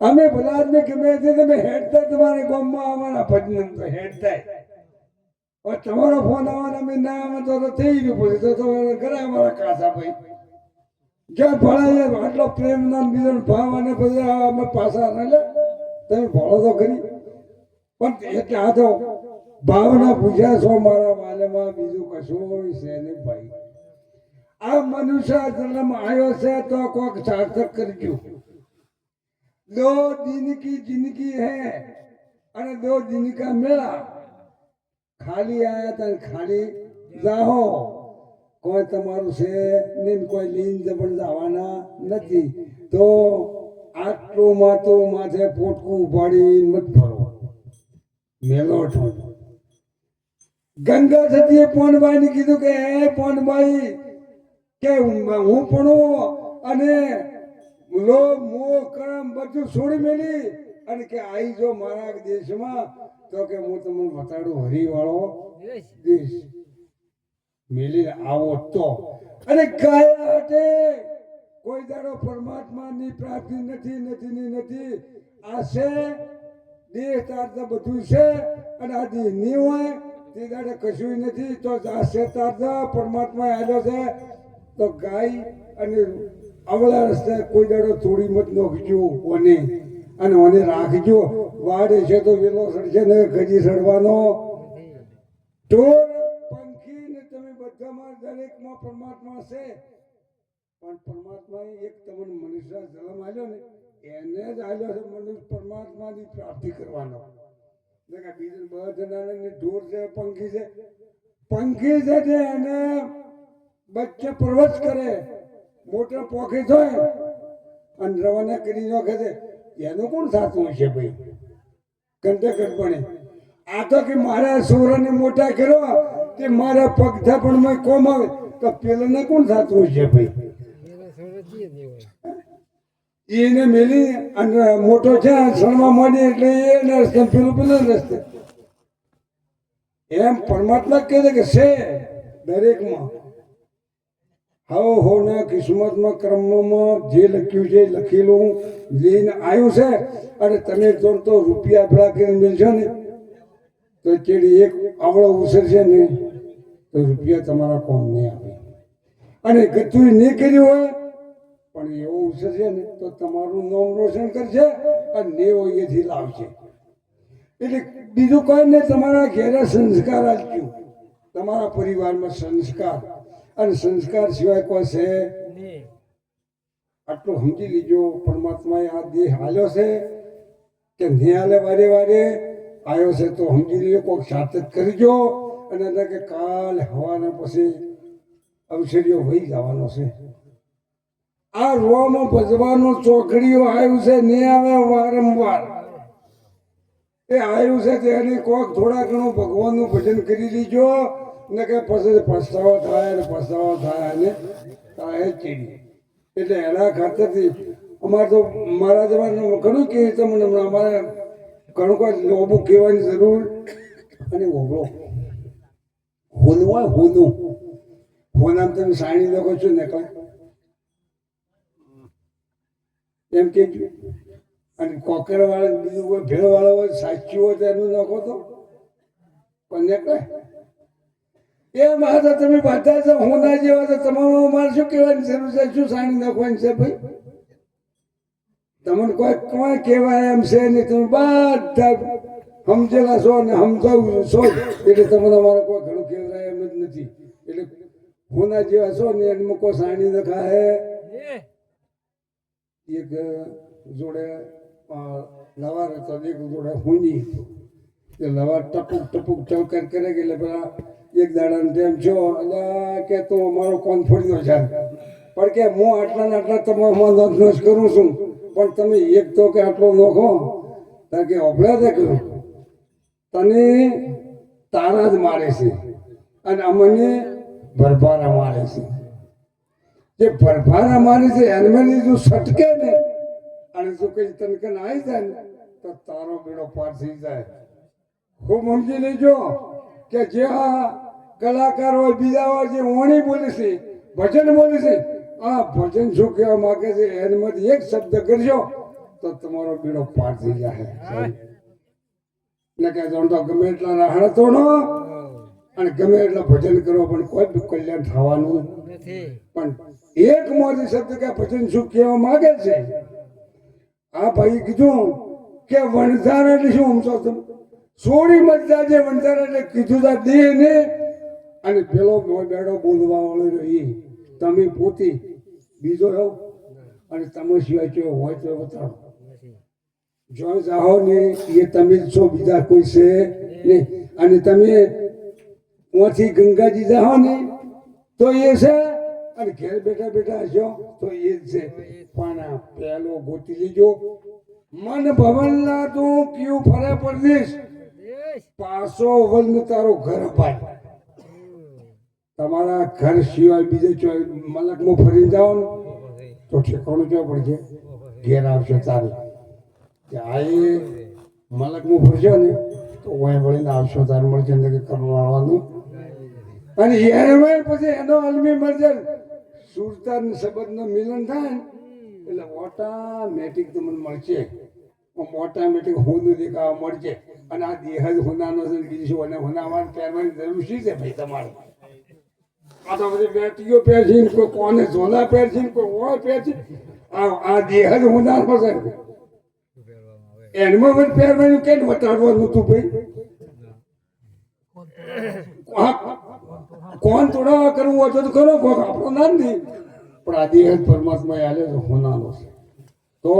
અમે ભલાદને ગમે તે તમે હેડતા તમારે ગામમાં અમારા ભજન તો હેડતા. તમારો ફોન આવવાનો, અમે ના આવે તો થઈ ગયું પછી તો તમારે ઘરે અમારા કાચા ભાઈ. ક્યાં ભણાય આટલો પ્રેમ ના બીજો ભાવ અને પછી અમે પાછા ન લે તમે ભણો તો ખરી. પણ એટલે આ તો ભાવના પૂછ્યા છો મારા માલમાં બીજું કશું હોય છે ને ભાઈ. આ મનુષ્ય જન્મ આવ્યો છે તો કોઈક સાર્થક કરજો दो दिन की जिंदगी है અને દો દિન કા મેળા ખાલી આયા તા ખાલી જાહો કોઈ તમારું છે ને કોઈ લીન જબણ જવાના નથી તો આટલું માતો માથે પોટકું ઉપાડી મત ફરો મેલો છો ગંગા સતીએ પોનબાઈ ને કીધું કે હે પોનબાઈ કે હું હું પણ અને લો મોહ કરમ બધું છોડી મેલી. અને કે આઈ જો મારા દેશમાં, તો કે હું તમને બતાડું હરિવાળો દેશ. મેલી આવો તો. અને કયા હાટે કોઈ દાડો પરમાત્માની પ્રાપ્તિ નથી નથી ની નથી. આ છે, દેહ તાર બધું છે. અને આ દેહની હોય, તે દાડે કશું નથી. તો આ છે તાર પરમાત્મા આવ્યો છે. તો ગાય અને અવળા રસ્તે કોઈ દાડો થોડી મત નોખજો ઓને. અને ઓને રાખજો. વાડે છે તો વેલો સડશે ને ગજી સડવાનો ઢોર, પંખી ને તમે બધામાં દરેકમાં પરમાત્મા છે. પણ પરમાત્માએ એક તમને મનુષ્ય જન્મ આવ્યો ને, એને જ આવ્યો છે મનુષ્ય પરમાત્માની પ્રાપ્તિ કરવાનો. બીજું બધા ને ઢોર છે, પંખી છે. પંખી છે એને બચ્ચે પ્રવચ કરે. મોટા પોખે થાય અને રવાના કરી નાખે છે. એનું કોણ સાચું છે ભાઈ? કંટકટપણે આ તો કે મારા સોરાને મોટા કર્યો તે મારા પગથા પણ કોમ આવે. તો પેલાને કોણ સાચું છે ભાઈ? એને મેલી અને મોટો છે શણવા માંડી એટલે એને રસ્તે પેલું પેલું રસ્તે. એમ પરમાત્મા કહે છે કે છે દરેકમાં. હવ હોના કિસ્મતમાં ક્રમમાં જે લખ્યું છે લખેલું લઈને આવ્યું છે. અને તમે તો રૂપિયા ભેળા કરીને મિલશો ને? તો ચેડી એક આવડો ઉછરશે ને, તો રૂપિયા તમારા કોમ નહીં આવે અને ગતું નહીં કર્યું હોય, પણ એવો ઉછરશે ને, તો તમારું નામ રોશન કરશે અને નેવો એથી લાવશે. એટલે બીજું કોઈ નહીં, તમારા ઘેરે સંસ્કાર આપ્યું. તમારા પરિવારમાં સંસ્કાર. અને સંસ્કાર સિવાય કોઈ છે? આટલું સમજી લીજો પરમાત્માએ આ દેહ હાલ્યો છે કે નહીં હાલે વારે વારે આવ્યો છે તો સમજી લીજો કોઈક સાતત કરજો અને એટલે કે કાલ હવાના પછી અવસરીઓ વહી જવાનો છે. આ રોમાં ભજવાનો ચોકડીઓ આવ્યું છે નહીં આવે વારંવાર. એ આવ્યું છે તેની કોક થોડા ઘણું ભગવાનનું ભજન કરી લીજો ને કે પછી પસ્તાવો થાય ને પસ્તાવો થાય અને જ ચીડી એટલે એના ખાતરથી અમારે તો મારા જમાનામાં ઘણું કે તમને અમારે ઘણું લોબું કહેવાની જરૂર અને ઓગળો. હોનું હોય હોનું. હોનામ તમે સાણી લખો છો ને કાંઈ એમ કે અને કોકર વાળા બીજું કોઈ ભેળ વાળા હોય, સાચું હોય તો એનું નાખો તો. પણ નીકળે એમ આ તો તમે બધા છો હું ના જેવા તો તમારો અમારે શું કહેવાની જરૂર છે શું સાણી નાખવાની છે ભાઈ તમને કોઈ કોઈ કહેવાય એમ છે નહીં તમે બધા સમજેલા છો ને સમજાવું છો એટલે તમને અમારે કોઈ ઘણું કહેવાય એમ જ નથી એટલે હોના જેવા છો ને એમાં કોઈ સાણી નખાય એક જોડે લવા લવાર હતો એક જોડે હુની લવા લવાર ટપુક ટપુક ટવકર કરે કે એટલે પેલા એક દાડાને તેમ છો એટલે કે તું અમારો કોણ ફોડી છે પણ કે હું આટલા ને આટલા તમારામાં નોંધ કરું છું. પણ તમે એક તો કે આટલો નોખો કારણ કે અભળા દે કહ્યું તને તારા જ મારે છે. અને અમને ભરભારા મારે છે. જે ભરભારા મારે છે એમને જો સટકે ને. અને જો કઈ તનકન આવી જાય ને, તો તારો બેડો પાર થઈ જાય. ખૂબ સમજી લેજો કે જે આ કલાકાર હોય, બીજા હોય, જે ઓણી બોલે છે, ભજન બોલે છે, આ ભજન શું કહેવા માંગે છે એમાંથી એક શબ્દ કરજો, તો તમારો બીડો પાર થઈ જાય એટલે કે તો ગમે એટલા રાહણ તોડો અને ગમે એટલા ભજન કરો, પણ કોઈ કલ્યાણ થવાનું પણ એક મોદી શબ્દ કે ભજન શું કહેવા માંગે છે? આ ભાઈ કીધું કે વણઝાર એટલે શું? સમજો તમે સોળી મજા જે વણઝાર એટલે કીધું તા દેહ ને અને પેલો મોય બેડો બોલવા વાળો એ તમે પોતે બીજો રહો અને તમે સિવાય કયો હોય તો બતાવો. જો જાઓ ને એ તમે જ છો, બીજા કોઈ છે નહીં. અને તમે ત્યાંથી ગંગાજી જાઓ ને, તો એ છે અને ઘેર બેઠા બેઠા હશો તો એ જ છે. પણ પેલો ગોતી લીજો. મન ભવનના તું કયું ફરે પરદેશ. પાછો વન તારો ઘર અપાય. તમારા ઘર સિવાય બીજે ચો મલકમાં ફરી જાઓ ને, તો ઠેકાણું ક્યાં પડશે. ઘેર આવશે તારે. કે આ એ મલકમાં ફરશો ને, તો ઓય વળીને આવશો તારે મળશે ને કે કરવાનું અને એમાં પછી એનો અલમી મરજર. સુરતા શબ્દનો મિલન થાય ને, એટલે ઓટોમેટિક તમને મળશે. ઓટોમેટિક હોનું દેખાવા મળશે. અને આ દેહ જ હોનાનો બીજું અને હોનામાં પહેરવાની જરૂર શી છે ભાઈ તમારે? આ તો બધી બેટીઓ પહેરશે કોઈ કોને ઝોલા પહેરશે કોઈ ઓય પહેરશે? આ દેહ જ હોનાનો છે. એનમાં બધું પહેરવાનું કેમ વટાડવાનું હતું ભાઈ? કોણ? તોડાવા કરવું હોય તો કરો કોક આપણો નામ નહીં. પણ આ દેહ પરમાત્મા આલે છે, હોનાનો છે. તો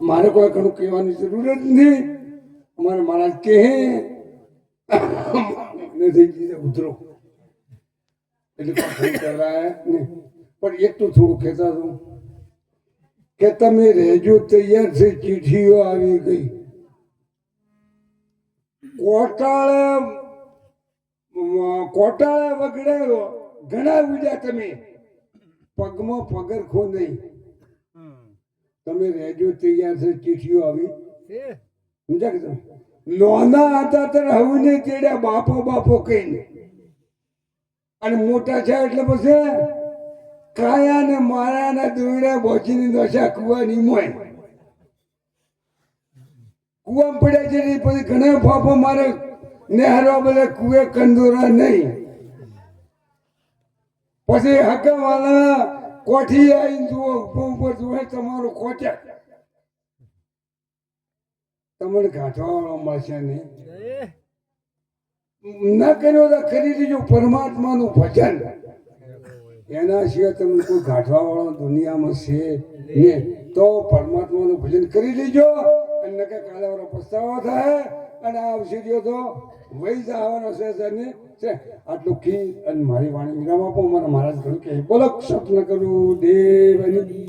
મારે કોઈ ઘણું કહેવાની જરૂર જ નહીં. અમારે મહારાજ કહે નથી ઉતરો એટલે કરાય નહીં પણ એટલું થોડું કહેતા હતું કે તમે રહેજો તૈયાર છે ચીઠીઓ આવી ગઈ. કોટાળે કોટાળે વગડેલો ઘણા ઉડ્યા તમે. પગમાં પગરખો નહીં. તમે રહેજો તૈયાર છે ચીઠીઓ આવી. સમજ્યા કે તમે? નોના હતા ત્યારે હવે તેડ્યા બાપો બાપો કહીને. અને મોટા છે એટલે પછી કાયા ને મારા ને દોડ્યા બોચીની દશા કુવાની મોય. કુવા પડ્યા છે ને પછી ઘણા ફાફો મારે નેહરવા બધા કુએ કંદોરા નહીં. પછી હકવાલા કોઠી આવીને જુઓ, ઉપર ઉપર જુએ તમારું ખોચા તમને ગાંઠવાળો મળશે નહીં. ન કર્યો તો કરી લીજો પરમાત્માનું ભજન. એના સિવાય તમને કોઈ ગાંઠવા વાળો દુનિયામાં છે ને, તો પરમાત્માનું ભજન કરી લેજો અને કે કાલે વાળો પસ્તાવો થાય અને આ અવસરીઓ તો વહી જવાનો છે છે, આટલું કી અને મારી વાણી વિરામ આપો. મને મહારાજ કહ્યું કે બોલો સ્વપ્ન કરું દેવની